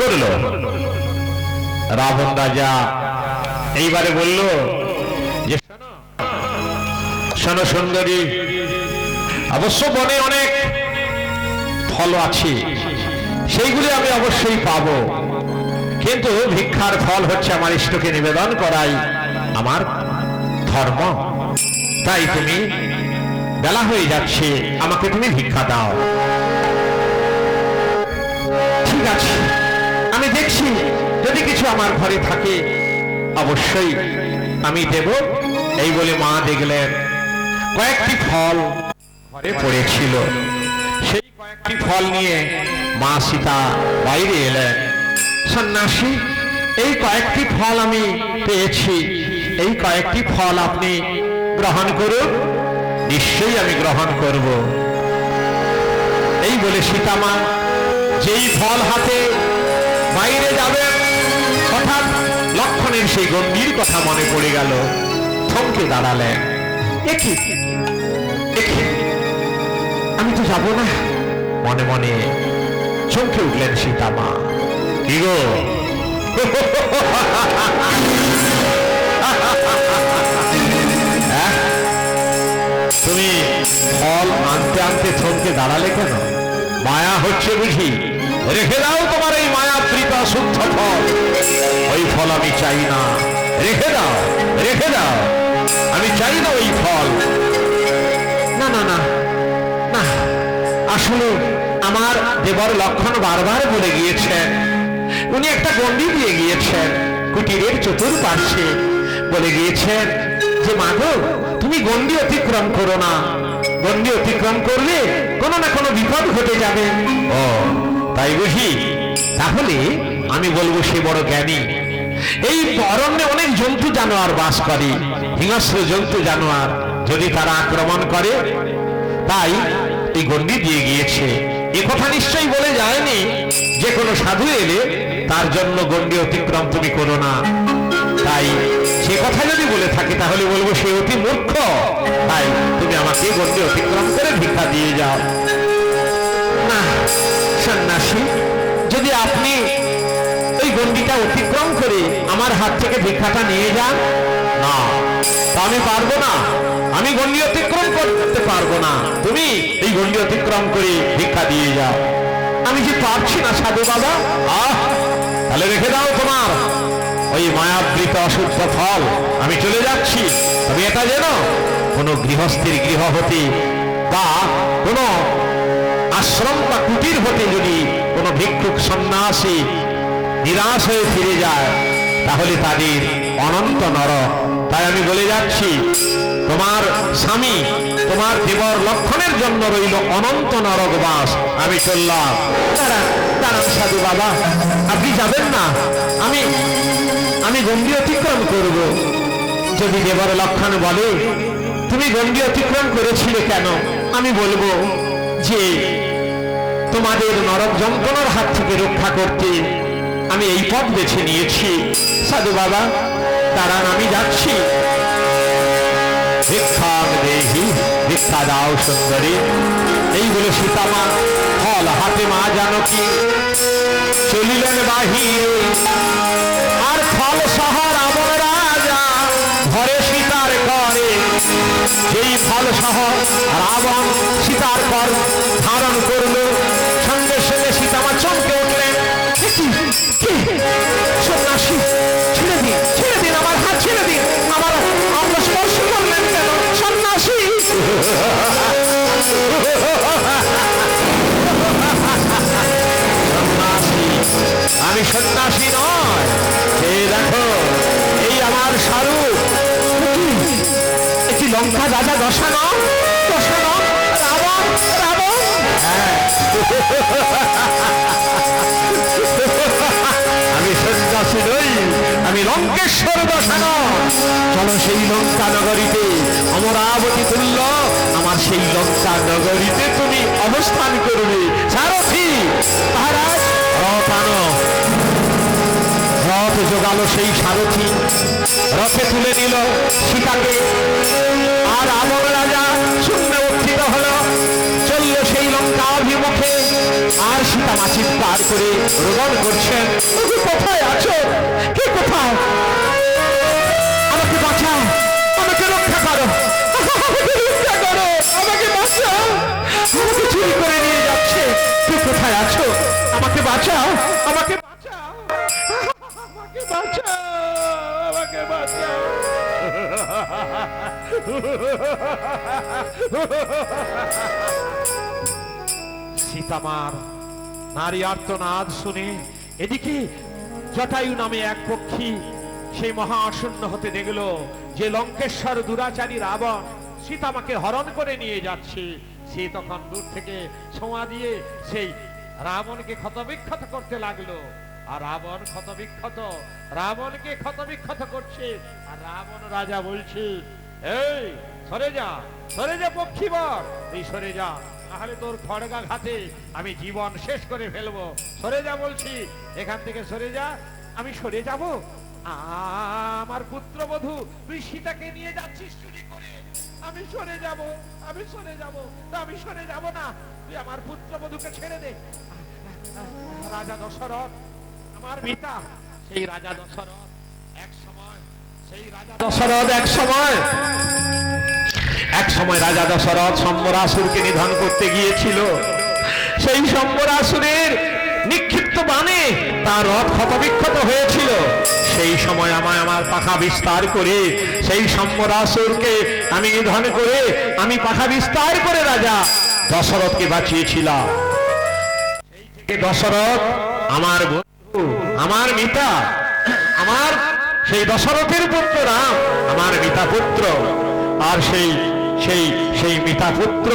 করল? রাবণ রাজা এইবারে বলল যে শোনো, সুন্দরী অবশ্য বনে অনেক ফল আছে সেইগুলি আমি অবশ্যই পাবো। কিন্তু ভিক্ষার ফল হচ্ছে আমার ইষ্টকে নিবেদন করাই আমার ধর্ম। তাই তুমি বেলা হয়ে যাচ্ছে আমাকে তুমি ভিক্ষা দাও। ঠিক আছে। আমি দেখছি যদি কিছু আমার ঘরে থাকে, অবশ্যই আমি দেব। এই বলে মা দেখলেন, কয়েকটি ফল ঘরে পড়েছিল। সেই কয়েকটি ফল নিয়ে মা সীতা বাইরে এলেন। সন্ন্যাসী, এই কয়েকটি ফল আমি পেয়েছি। এই কয়েকটি ফল আপনি গ্রহণ করুন, নিশ্চয়ই আমি গ্রহণ করব। এই বলে সীতামা, যেই ফল হাতে বাইরে যাবেন হঠাৎ লক্ষণের সেই গম্ভীর কথা মনে পড়ে গেল। থমকে দাঁড়ালেন। একই আমি তো যাব না। মনে মনে চমকে উঠলেন সীতামা। কি গো? হ্যাঁ? তুমি ফল আনতে আনতে থমকে দাঁড়ালে কেন? মায়া হচ্ছে বুঝি। রেখে দাও তোমার এই মায়াবৃত শুদ্ধ ফল। ওই ফল আমি চাই না। রেখে দাও রেখে দাও। আমি চাই না ওই ফল। না না না না। আসলে আমার দেবর লক্ষণ বারবার বলে গিয়েছেন, উনি একটা গন্ডি দিয়ে গিয়েছেন, কুটিরের চতুর্পার্শ্বে বলে গিয়েছেন যে মাধব তুমি গন্ডি অতিক্রম করো না। গন্ডি অতিক্রম করলে কোনো না কোনো বিপদ ঘটে যাবে। ও, তাই বুঝি? তাহলে আমি বলব সে বড় জ্ঞানী। এই অরণ্যে অনেক জন্তু জানোয়ার বাস করে, হিংস্র জন্তু জানোয়ার। যদি তারা আক্রমণ করে, তাই এই গন্ডি দিয়ে গিয়েছে। কথা নিশ্চয়ই বলে যায়নি যে কোনো সাধু এলে তার জন্য গন্ডি অতিক্রম তুমি করো না। তাই সে কথা যদি বলে থাকে, তাহলে বলব সে অতি মূর্খ। তাই তুমি আমাকে গন্ডি অতিক্রম করে ভিক্ষা দিয়ে যাও। আপনি ওই গন্ডিটা অতিক্রম করে আমার হাত থেকে ভিক্ষাটা নিয়ে যান। না আমি পারব না। আমি গন্ডি অতিক্রম করতে পারব না। তুমি এই গন্ডি অতিক্রম করে ভিক্ষা দিয়ে যাও। আমি যে পারছি না সাধু বাবা। আহ, তাহলে রেখে দাও তোমার। ওই মায়াবৃত অশুদ্ধ ফল, আমি চলে যাচ্ছি। তবে এটা যেন কোনো গৃহস্থের গৃহ হতে বা কোনো আশ্রম বা কুটির হতে যদি কোনো ভিক্ষুক সন্ন্যাসী নিরাশ হয়ে ফিরে যায়, তাহলে তাদের অনন্ত নরক। তাই আমি বলে যাচ্ছি, তোমার স্বামী তোমার দেবর লক্ষণের জন্য রইল অনন্ত নরক বাস আমি চললাম। সাধু বাবা, আপনি যাবেন না। আমি আমি গম্ভী অতিক্রম করব। যদি দেবর লক্ষণ বলে, তুমি গম্ভী অতিক্রম করেছিলে কেন? আমি বলব যে তোমাদের নরক যন্ত্রণার হাত থেকে রক্ষা করতে আমি এই পথ বেছে নিয়েছি। সাধু বাবা দাঁড়ান আমি যাচ্ছি। দাও সুন্দরী। এই বলে সীতামা ফল হাতে মা জানকী। চলিলেন বাহিরে। আর ফল সহ আমার রাজা, ঘরে সীতার করে যেই ফল সহ রাবণ সীতার কর ধারণ করল চমকে উঠলেন "এ কি? কি? সন্ন্যাসী ছেড়ে দিন আমার হাত ছেড়ে দিন। আমার আমরা সন্ন্যাসী আমি সন্ন্যাসী নয়। এই দেখো, এই আমার স্বরূপ। একটি লঙ্কা রাজা দশানো দশানো রাবণ রাবণ আমি সন্ন্যাসী নই, আমি লঙ্কেশ্বর দশানো চলো সেই লঙ্কা নগরীতে অমরাবতী তুল্য, আমার সেই লঙ্কা নগরীতে তুমি অবস্থান করবে। সারথি, মহারাজ। রথ আনো। রথ জোগালো সেই সারথি, রথে তুলে নিল সীতাকে। আর রাবণ রাজা শূন্য উত্থিত হলো। অভিমুখে আর সীতা মা চিৎকার করে রোদন করছেন। "ওগো, কোথায় আছো? কে কোথায়? আমাকে বাঁচাও আমাকে রক্ষা করো। আমাকে রক্ষা করো আমাকে বাঁচাও। আমাকে চুরি করে নিয়ে যাচ্ছে। কে কোথায় আছো? আমাকে বাঁচাও আমাকে বাঁচাও। আমাকে বাঁচাও আমাকে বাঁচাও। সীতামার নারী আর্তনাদ শুনে এদিকে জটায়ু নামে এক পক্ষী সেই মহা আসন্ন হতে দেখল যে লঙ্কেশ্বর দুরাচারী রাবণ সীতামাকে হরণ করে নিয়ে যাচ্ছে। সে তখন দূর থেকে ছোঁয়া দিয়ে সেই রাবণকে ক্ষতবিক্ষত করতে লাগল। আর রাবণ ক্ষতবিক্ষত, রাবণকে ক্ষতবিক্ষত করছে। আর রাবণ রাজা বলছে, এই, সরে যা সরে যা পক্ষীবর, এই সরে যা। তাহলে তোর খড়গা ঘাতে আমি জীবন শেষ করে ফেলব। সরে যা বলছি, এখান থেকে সরে যা, আমি সরে যাব। আমার পুত্রবধূ, তুই সীতাকে নিয়ে যাচ্ছিস চুরি করে। আমি সরে যাব, আমি সরে যাব আমি সরে যাব না। তুই আমার পুত্রবধূকে ছেড়ে দে। রাজা দশরথ, আমার পিতা, সেই রাজা দশরথ, এক সময়, সেই রাজা দশরথ এক সময়। এক সময় রাজা দশরথ সম্বরাসুরকে নিধন করতে গিয়েছিল। সেই সম্বরাসুরের নিক্ষিপ্ত বাণে তার রথ ক্ষতবিক্ষত হয়েছিল। সেই সময় আমায় আমার পাখা বিস্তার করে সেই সম্বরাসুরকে আমি নিধন করে আমি পাখা বিস্তার করে রাজা দশরথকে বাঁচিয়েছিলাম। দশরথ আমার বন্ধু, আমার মিতা, আমার সেই দশরথের পুত্র রাম, আমার মিতা পুত্র, আর সেই সেই সেই মিতা পুত্র,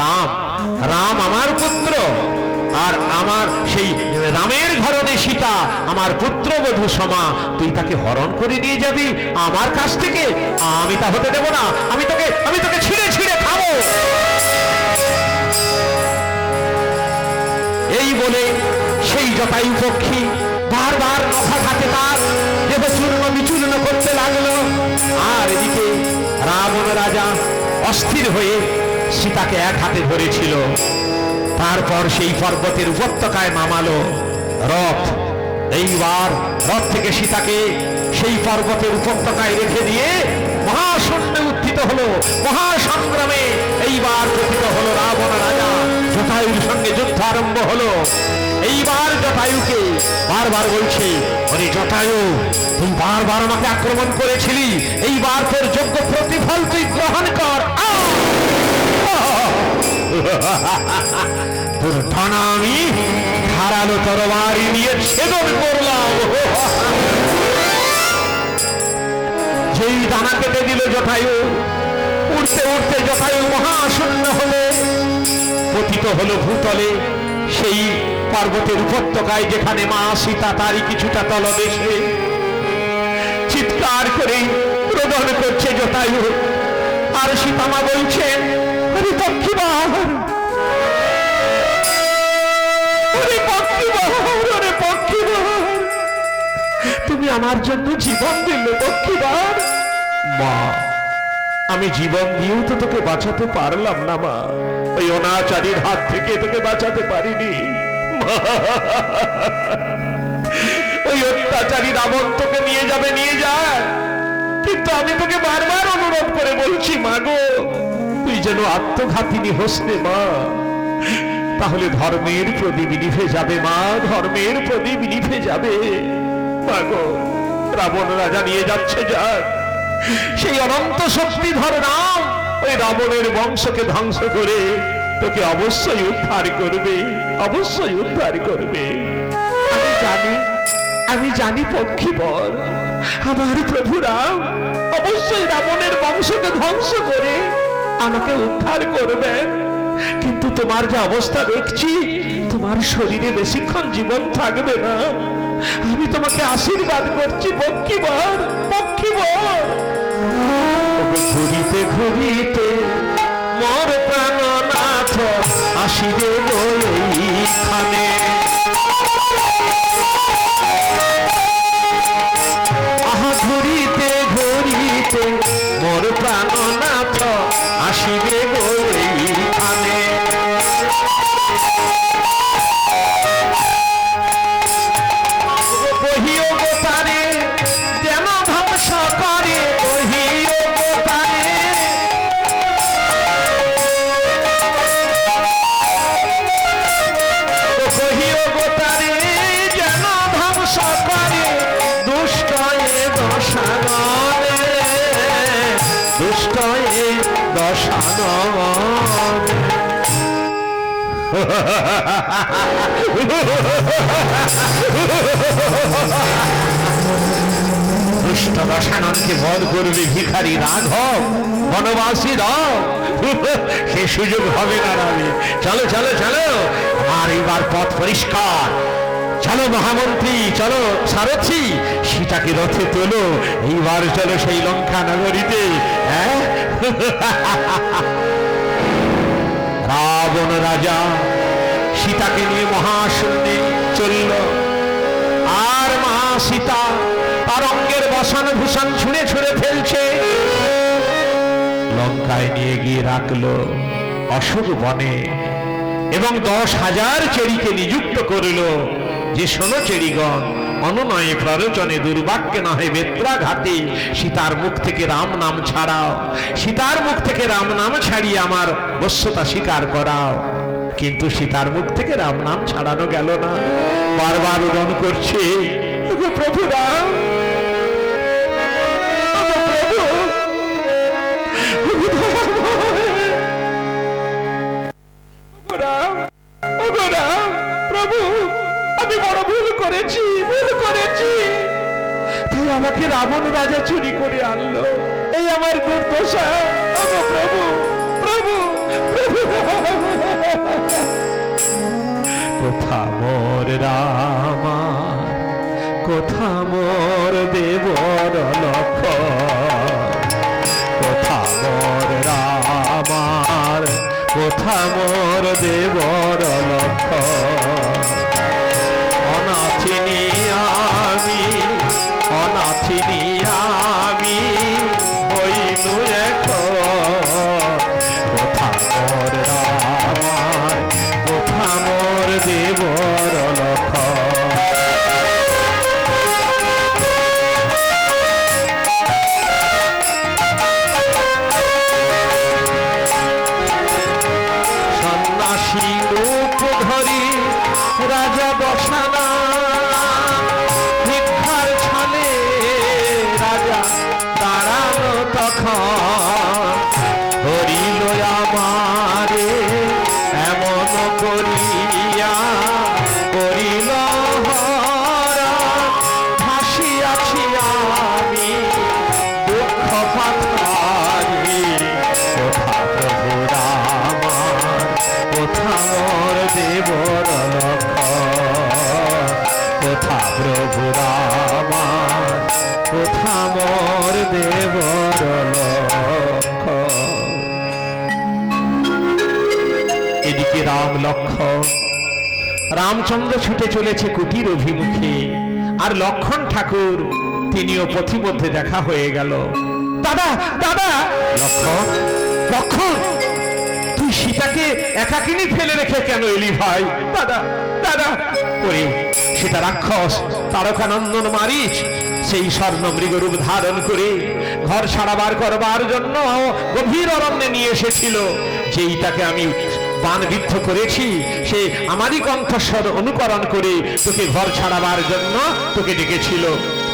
রাম। রাম আমার পুত্র, আর আমার সেই রামের ঘরনে সীতা, আমার পুত্রবধূ সমা, তুই তাকে হরণ করে নিয়ে যাবি আমার কাছ থেকে। আমি তা হতে দেব না, আমি তোকে আমি তোকে ছিঁড়ে ছিঁড়ে খাব। এই বলে সেই জটায়ু পক্ষী বারবার মাথা ঘাটে তার দেহ চূর্ণ বিচূর্ণ করতে লাগল। আর এদিকে রাবণ রাজা অস্থির হয়ে সীতাকে এক হাতে ধরেছিল। তারপর সেই পর্বতের উপত্যকায় নামালো রথ। এইবার রথ থেকে সীতাকে সেই পর্বতের উপত্যকায় রেখে দিয়ে মহাশূন্যে উত্থিত হলো। মহাসংগ্রামে এইবার পতিত হলো রাবণ রাজা। জটায়ুর সঙ্গে যুদ্ধ আরম্ভ হলো। এইবার জটায়ুকে বারবার বলছে ওরে জটায়ু, তুই বারবার আমাকে আক্রমণ করেছিলি। এইবার তোর যোগ্য প্রতিফল তুই গ্রহণ কর! তোর ডানা আমি ধারালো তরবারি নিয়ে ছেদন করলাম। যেই দানা কেটে দিল জটায়ু উঠতে উঠতে জটায়ু মহাশূন্য হলে। পতিত হলো ভূতলে সেই পর্বতের উপত্যকায় যেখানে মা সীতা তারই কিছুটা তলদেশে চিৎকার করে রোদন করছে জটায়ু আর সীতামা বলছেন তুমি আমার জন্য জীবন দিলে পক্ষীবার। মা আমি জীবন দিয়েও তো তোকে বাঁচাতে পারলাম না, মা। ওই অনাচারীর হাত থেকে তোকে বাঁচাতে পারিনি। ওই অত্যাচারী রাবণ তোকে নিয়ে যাবে, নিয়ে যায় কিন্তু আমি তোকে বারবার অনুরোধ করে বলছি, মা গো, তুই যেন আত্মঘাতিনী হোস রে মা। তাহলে ধর্মের প্রদীপ নিভে যাবে, মা, ধর্মের প্রদীপ নিভে যাবে। মা গো, রাবণ রাজা নিয়ে যাচ্ছে, যাক। সেই অনন্ত শক্তিধর রাম ওই রাবণের বংশকে ধ্বংস করে তোকে অবশ্যই উদ্ধার করবে, অবশ্যই উদ্ধার করবে। আমি জানি আমি জানি পক্ষীবর, আমার প্রভু রাম অবশ্যই রাবণের বংশকে ধ্বংস করে আমাকে উদ্ধার করবেন। কিন্তু তোমার যে অবস্থা দেখছি, তোমার শরীরে বেশিক্ষণ জীবন থাকবে না। আমি তোমাকে আশীর্বাদ করছি, পক্ষীবর পক্ষীবর। ঘুরিতে ঘুরিতে মোর প্রাণনাথ আসিবে এইখানে আহা দুষ্ট বধ করবে ভিখারি রাঘব, বনবাসী রাম। সে সুযোগ হবে না রাবে চলো চলো চলো। আমার এবার পথ পরিষ্কার। চলো মহামন্ত্রী, চলো সারথি, সীতাকে রথে তোলো। এইবার চলো সেই লঙ্কা নগরীতে হ্যাঁ? রাবণ রাজা সীতাকে নিয়ে মহাশূন্যে চলল। আর মা সীতা তার অঙ্গের বসান ভূষণ ছুঁড়ে ছুঁড়ে ফেলছে। লঙ্কায় নিয়ে গিয়ে রাখল অশোক বনে এবং দশ হাজার চেরিকে নিযুক্ত করিল। যে শোনো চেরিগণ, অনুনয়ে প্ররোচনে দুর্বাক্যে নহে বেত্রাঘাতে সীতার মুখ থেকে রাম নাম ছাড়াও। সীতার মুখ থেকে রাম নাম ছাড়িয়ে আমার বস্যতা স্বীকার করাও। কিন্তু সীতার মুখ থেকে রাম নাম ছাড়ানো গেল না বারবার উদন করছে প্রভু রাম বড় ভুল করেছি ভুল করেছি তাই আমাকে রাবণ রাজা চুরি করে আনলো এই আমার দুর্দশা প্রভু প্রভু প্রভু কোথা মোর রামা কোথা মোর দেবর লক্ষ কোথা মোর রামার কোথা মোর দেবর রামচন্দ্র ছুটে চলেছে কুটির অভিমুখে। আর লক্ষণ ঠাকুর, তিনিও পথিমধ্যে দেখা হয়ে গেল। দাদা দাদা! লক্ষণ লক্ষণ! তুই সীতাকে একাকিনী ফেলে রেখে কেন এলি ভাই? দাদা দাদা! ওরে, সেটা রাক্ষস, তারকানন্দন মারিচ, সেই স্বর্ণ মৃগরূপ ধারণ করে ঘর সারাবার করবার জন্য গভীর অরণ্যে নিয়ে এসেছিল, যেই তাকে আমি বানবিদ্ধ করেছি, সে আমারই কণ্ঠস্বর অনুকরণ করে তোকে ঘর ছাড়াবার জন্য তোকে ডেকেছিল।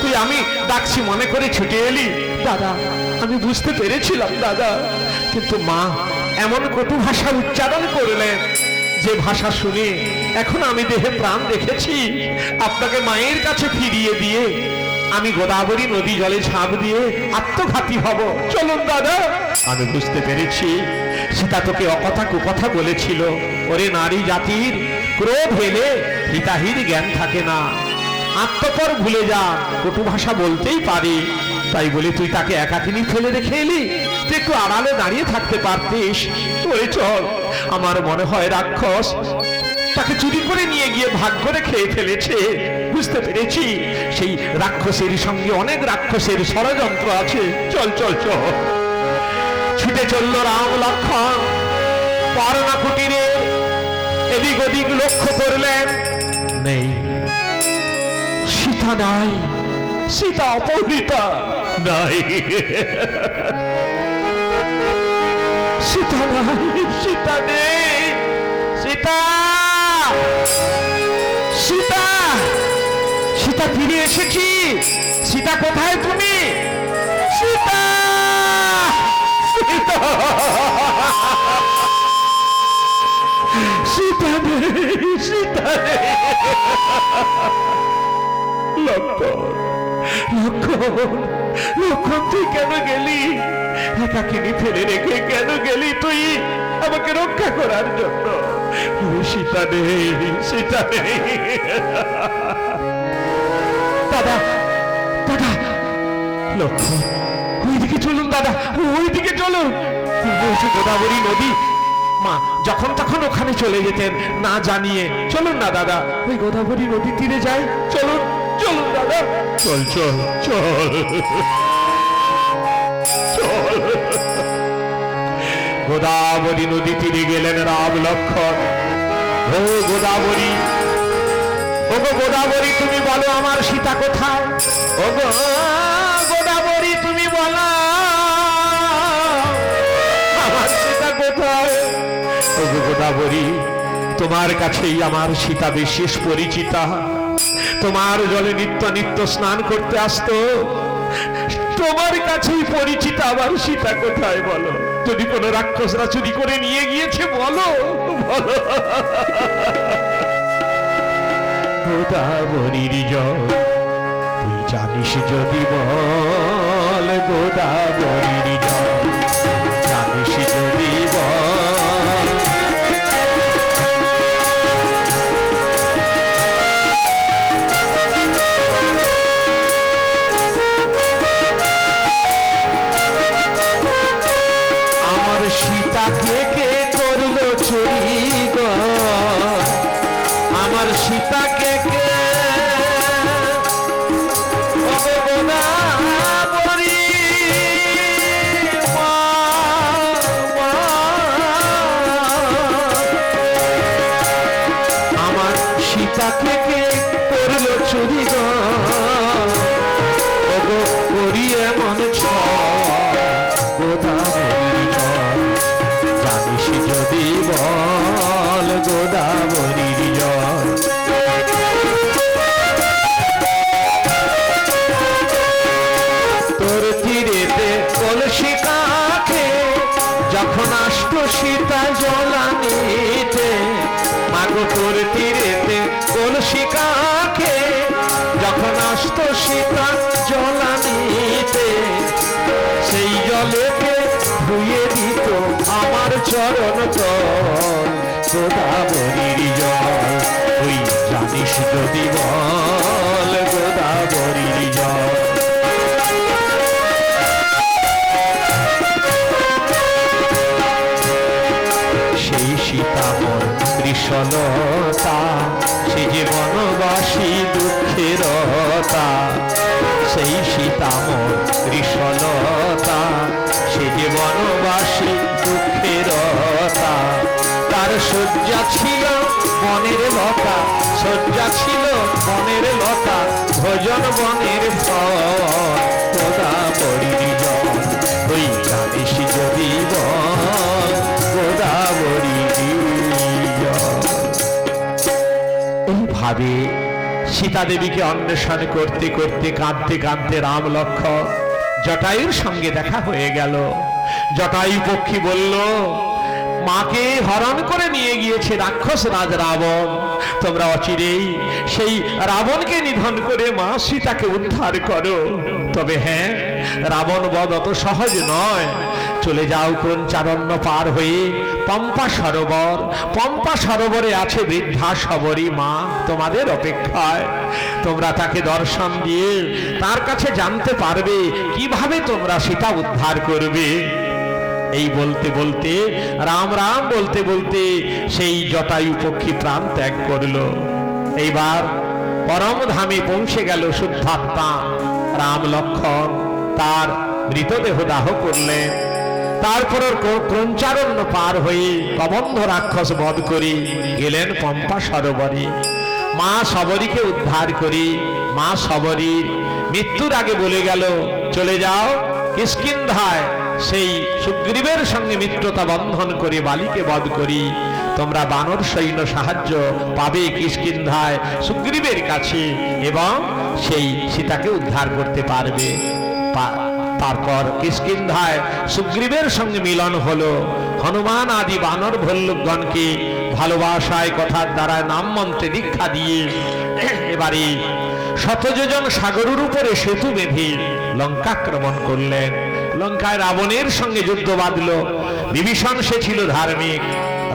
তুই আমি ডাকছি, মনে করে ছুটে এলি। দাদা, আমি বুঝতে পেরেছিলাম, দাদা। কিন্তু মা, এমন কটু ভাষা উচ্চারণ করলেন যে ভাষা শুনে এখন আমি দেহে প্রাণ রেখেছি। আপনাকে মায়ের কাছে ফিরিয়ে দিয়ে আমি গোদাবরী নদী জলে ঝাঁপ দিয়ে আত্মঘাতী হব। চলুন দাদা। আমি বুঝতে পেরেছি, সীতা তোকে অকথা কুকথা বলেছিল। ওরে নারী জাতির ক্রোধ হলে হিতাহির জ্ঞান থাকে না। আত্মপর ভুলে যা, কটু ভাষা বলতেই পারি। তাই বলে তুই তাকে একাকিনী ফেলে রেখে এলি? তুই একটু আড়ালে দাঁড়িয়ে থাকতে পারতিস। ওরে চল, আমার মনে হয় রাক্ষস তাকে চুরি করে নিয়ে গিয়ে ভাগ করে খেয়ে ফেলেছে। বুঝতে পেরেছি। সেই রাক্ষসের সঙ্গে অনেক রাক্ষসের ষড়যন্ত্র আছে। চল চল চল। ছুটে চলল রাম লক্ষণ। পারনা কুটিরে এদিক ওদিক লক্ষ্য করলেন নেই। সীতা নাই। সীতা অপহৃতা। নাই। সীতা নাই সীতা নেই। সীতা! সীতা! সীতা ফিরে এসেছি? সীতা কোথায় তুমি? সীতা! সীতা! সীতা সীতা তুই কেন গেলি? একাকিনী ফেলে রেখে কেন গেলি তুই? আমাকে রক্ষা করার জন্য। সীতা নেই সীতা নেই। দাদা। দাদা। ওইদিকে চলুন দাদা, ওইদিকে চলুন। গোদাবরী নদী। মা, যখন তখন ওখানে চলে যেতেন, না জানিয়ে। চলুন না দাদা, ওই গোদাবরী নদী তীরে যাই। চলুন চলুন দাদা। চল চল চল। চল। গোদাবরী নদী তীরে গেলেন রাম লক্ষণ ও গোদাবরী ও গো গোদাবরী, তুমি বলো আমার সীতা কোথায়? ও গো গোদাবরী, তুমি বলো আমার সীতা কোথায়? ওগো গোদাবরী, তোমার কাছেই আমার সীতা বিশেষ পরিচিতা। তোমার জলে নিত্য নিত্য স্নান করতে আসতো। তোমার কাছেই পরিচিত আমার সীতা কোথায়, বলো? যদি কোনো রাক্ষসরা চুরি করে নিয়ে গিয়েছে, বলো বলো। গোদাবরীর জল। তুই জানিস যদি বল গোদাবরীর জল। যদি বল গোদাবরীর জল। সেই সীতামর কৃষলতা সে যে বনবাসী দুঃখেরতা সেই সীতামর কৃষলতা সে যে বনবাসী দুঃখেরতা তার শয্যা ছিল মনের লতা, শয্যা ছিল মনের লতা, ভোজন বনের ফল জল ওই জানিস যদি জল এইভাবে সীতা দেবীকে অন্বেষণ করতে করতে, কাঁদতে কাঁদতে রাম লক্ষ্মণ জটায়ুর সঙ্গে দেখা হয়ে গেল। জটায়ু পক্ষী বলল মাকে হরণ করে নিয়ে গিয়েছে রাক্ষস রাজ রাবণ। তোমরা অচিরেই সেই রাবণকে নিধন করে মা সীতাকে উদ্ধার করো। তবে হ্যাঁ রাবণ বধ অত সহজ নয়। চলে যাও কোন চারণ্য পার হয়ে পম্পা সরোবর। পম্পা সরোবরে আছে বৃদ্ধা সবরী মা তোমাদের অপেক্ষায়। তোমরা তাকে দর্শন দিয়ে তার কাছে জানতে পারবে কীভাবে তোমরা সীতা উদ্ধার করবে। এই বলতে বলতে, রাম রাম বলতে বলতে সেই জটায়ু পক্ষী প্রাণ ত্যাগ করল। এইবার পরম ধামে পৌঁছে গেল শুদ্ধাত্মা। রাম লক্ষণ তার মৃতদেহ দাহ করলেন। তারপর ক্রঞ্চারণ্য পার হয়ে কবন্ধ রাক্ষস বধ করে গেলেন পম্পা সরোবরে। মা সবরীকে উদ্ধার করি মা সবরীর মৃত্যুর আগে বলে গেল, চলে যাও, কিষ্কিন্ধায় সেই সুগ্রীবের সঙ্গে মিত্রতা বন্ধন করে, বালিকে বধ করি। তোমরা বানর, সৈন্য সাহায্য পাবে কিষ্কিন্ধায় সুগ্রীবের কাছে এবং সেই সীতাকে উদ্ধার করতে পারবে। তারপর কিষ্কিন্ধায় সুগ্রীবের সঙ্গে মিলন হলো। হনুমান আদি বানর ভল্লুকগণকে ভালোবাসায় কথার দ্বারা নাম মন্ত্রে দীক্ষা দিয়ে এবারে শতযোজন সাগরের উপরে সেতু বেঁধে লঙ্কাক্রমণ করলেন। লঙ্কায় রাবণের সঙ্গে যুদ্ধ বাঁধল। বিভীষণ সে ছিল ধার্মিক।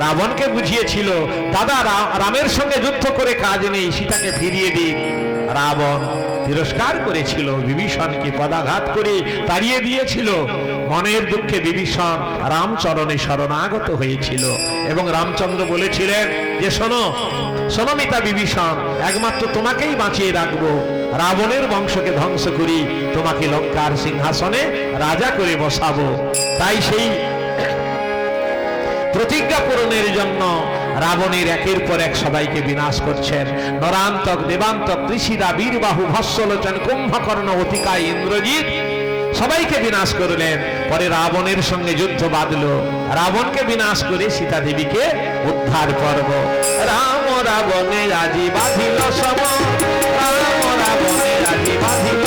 রাবণকে বুঝিয়েছিল, দাদা রামের সঙ্গে যুদ্ধ করে কাজ নেই, সীতাকে ফিরিয়ে দিন রাবণ তিরস্কার করেছিল, বিভীষণকে পদাঘাত করে তাড়িয়ে দিয়েছিল। মনের দুঃখে বিভীষণ রামচরণে শরণাগত হয়েছিল এবং রামচন্দ্র বলেছিলেন যে, শোনো শোনো মিতা বিভীষণ, একমাত্র তোমাকেই বাঁচিয়ে রাখব। রাবণের বংশকে ধ্বংস করি, তোমাকে লঙ্কার সিংহাসনে রাজা করে বসাবো। তাই সেই প্রতিজ্ঞা পূরণের জন্য রাবণের একের পর এক সবাইকে বিনাশ করছেন। নরান্তক, দেবান্তক ঋষিরা বীরবাহু, ভস্যলোচন, কুম্ভকর্ণ, অতিকায় ইন্দ্রজিৎ সবাইকে বিনাশ করলেন। পরে রাবণের সঙ্গে যুদ্ধ বাঁধল। রাবণকে বিনাশ করে সীতা দেবীকে উদ্ধার করব। রাম রাবণে আজি বাঁধিল সম রাম রাবণে আজি বাঁধিল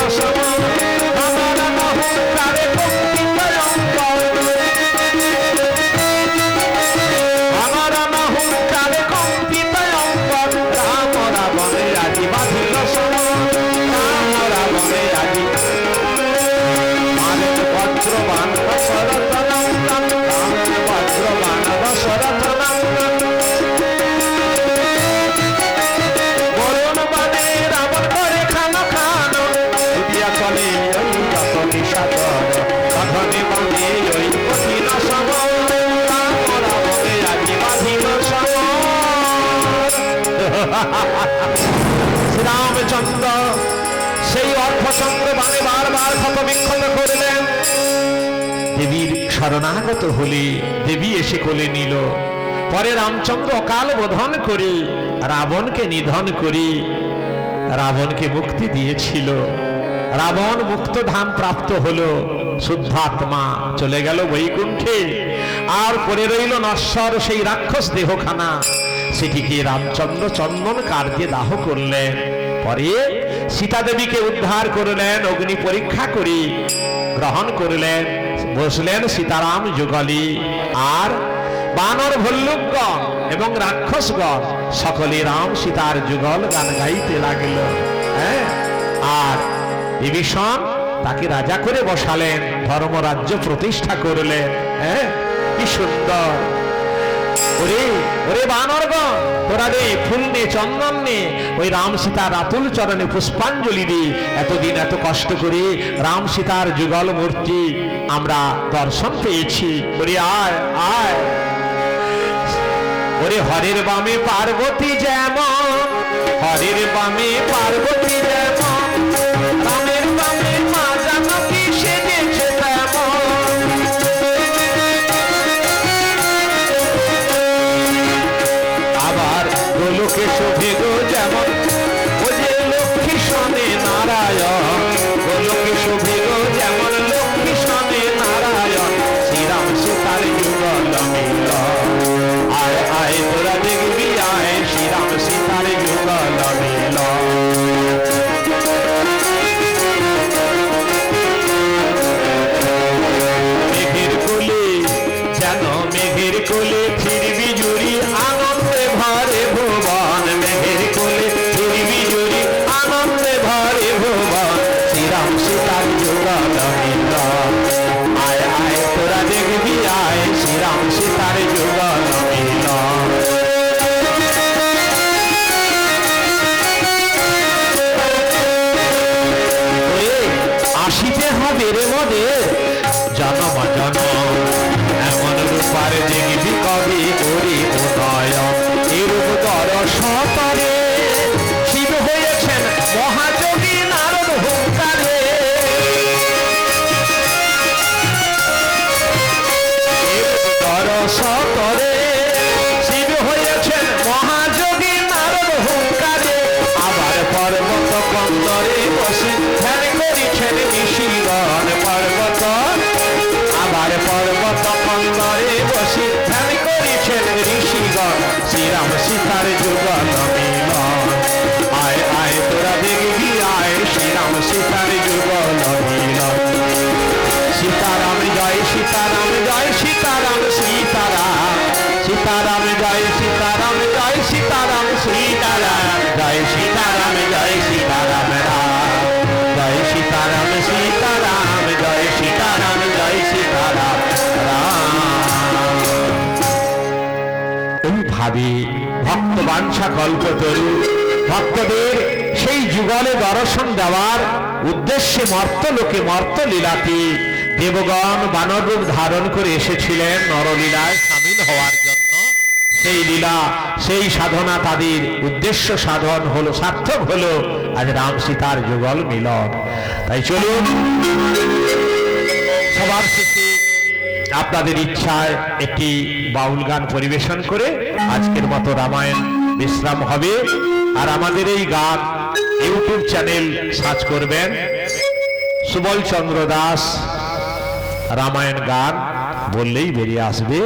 শরণাগত হলে, দেবী এসে কোলে নিল। পরে রামচন্দ্র অকাল বোধন করে, রাবণকে নিধন করে। রাবণকে মুক্তি দিয়েছিল। রাবণ মুক্ত ধাম প্রাপ্ত হলো। শুদ্ধাত্মা চলে গেল বৈকুণ্ঠে। আর পরে রইল নশ্বর সেই রাক্ষস দেহখানা। সেটিকে রামচন্দ্র চন্দন কার্যে দাহ করলেন। পরে সীতা দেবীকে উদ্ধার করলেন, অগ্নি পরীক্ষা করে, গ্রহণ করলেন। বসলেন সীতারাম যুগলি আর বানর ভল্লুকগণ এবং রাক্ষসগণ সকলে রাম সীতার যুগল গান গাইতে লাগল হ্যাঁ? আর বিভীষণ তাকে রাজা করে বসালেন, ধর্মরাজ্য প্রতিষ্ঠা করলেন হ্যাঁ? কি সুন্দর! ওরে ওরে বানরগণ, তোরা রে ফুল চন্দন নে ওই রাম সীতার আতুল চরণে পুষ্পাঞ্জলি দি। এতদিন এত কষ্ট করে রাম সীতার যুগল মূর্তি আমরা দর্শন পেয়েছি। ওরে আয় আয়। ওরে হরের বামে পার্বতী যেমন, হরের বামে পার্বতী যেমন শোভে বাঞ্ছা কল্পতরু ভক্তদের সেই যুগলে দর্শন দেওয়ার উদ্দেশ্যে মর্তলোকে মর্ত লীলাটি দেবগণ বানর রূপ ধারণ করে এসেছিলেন নরলীলায় সামিল হওয়ার জন্য। সেই লীলা, সেই সাধনা তাদের উদ্দেশ্য সাধন হলো, সার্থক হলো। আজ রাম সীতার যুগল মিলন। তাই চলুন, সবার শেষে আপনাদের ইচ্ছায় একটি বাউল গান পরিবেশন করে আজকের মতো রামায়ণ বিশ্রাম হবে। আর আমাদের এই গান ইউটিউব চ্যানেল সার্চ করবেন। সুবল চন্দ্র দাস রামায়ণ গান বললেই বেরিয়ে আসবে।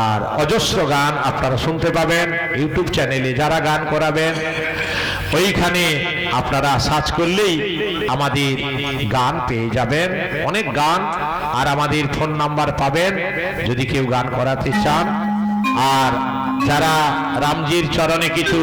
আর অজস্র গান আপনারা শুনতে পাবেন। ইউটিউব চ্যানেলে যারা গান করাবেন, ওইখানে আপনারা সার্চ করলেই আমাদের গান পেয়ে যাবেন। অনেক গান, আর আমাদের ফোন নাম্বার পাবেন যদি কেউ গান করাতে চান। আর যারা রামজির চরণে কিছু